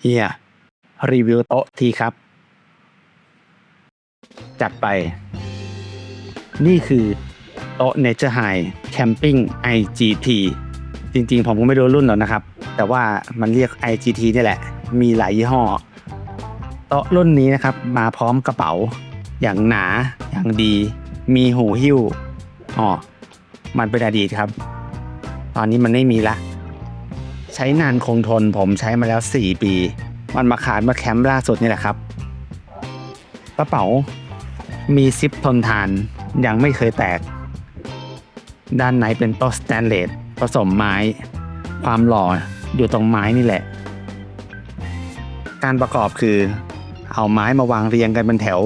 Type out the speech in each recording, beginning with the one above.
เฮียรีวิวโต๊ะทีครับ จัดไป นี่คือโต๊ะ Nature High Camping IGT จริงๆ ผมก็ไม่รู้รุ่นหรอกนะครับ แต่ว่ามันเรียก IGT นี่แหละ มีหลายยี่ห้อ โต๊ะรุ่นนี้นะครับ มาพร้อมกระเป๋า อย่างหนา อย่างดี มีหูหิ้ว อ๋อ มันเป็นอดีตครับ ตอนนี้มันไม่มีละ ใช้นานคงทนผมใช้มาแล้ว 4 ปี มันมาขาดมื่อแคมป์ล่าสุดนี่แหละครับ กระเป๋ามีซิปทนทานยังไม่เคยแตก ด้านในเป็นโต๊ะสแตนเลสผสมไม้ ความหล่ออยู่ตรงไม้นี่แหละ การประกอบคือ เอาไม้มาวางเรียงกันเป็นแถว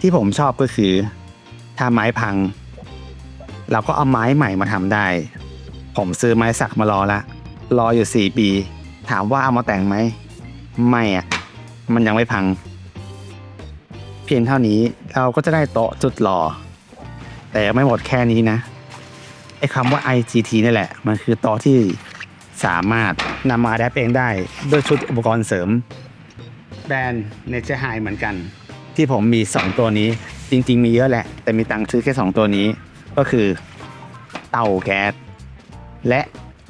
ที่ผมชอบก็คือ ถ้าไม้พัง เราก็เอาไม้ใหม่มาทำได้ ผมซื้อไม้สักมารอละ รออยู่ 4 ปี ถามว่าเอามาแต่งไหม ไม่อะมันยังไม่พัง เพียงเท่านี้เราก็จะได้โต๊ะจุดหลอแต่ยังไม่หมดแค่นี้นะ ไอ้คำว่า IGT นี่แหละ มันคือโต๊ะที่สามารถนำมาได้เองได้ด้วยชุดอุปกรณ์เสริม แบรนด์ Nature High เหมือนกัน ที่ผมมี 2 ตัวนี้ จริง ๆ มีเยอะแหละ แต่มีตังค์ซื้อแค่ 2 ตัวนี้ ก็คือเตาแก๊สและ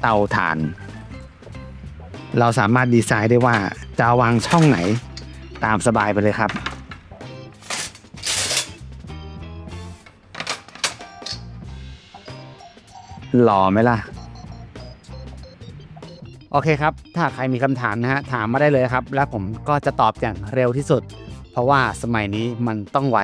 เตาถ่าน เราสามารถดีไซน์ได้ว่าจะวางช่องไหนตามสบายไปเลยครับ หล่อไหมล่ะ โอเคครับ ถ้าใครมีคำถามนะฮะ ถามมาได้เลยครับ แล้วผมก็จะตอบอย่างเร็วที่สุด เพราะว่าสมัยนี้มันต้องไว